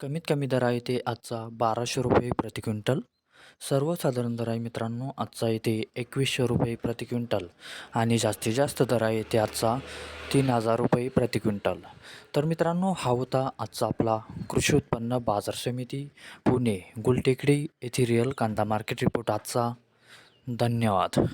कमीत कमी दर आहे ते आजचा बाराशे रुपये प्रति क्विंटल. सर्वसाधारण दर आहे मित्रांनो आजचा इथे एकवीसशे रुपये प्रति क्विंटल. आणि जास्तीत जास्त दर आहे ते आजचा तीन हजार रुपये प्रति क्विंटल. तर मित्रांनो हा होता आजचा आपला कृषी उत्पन्न बाजार समिती पुणे गुलटेकडी येथे रिअल कांदा मार्केट रिपोर्ट आजचा. धन्यवाद.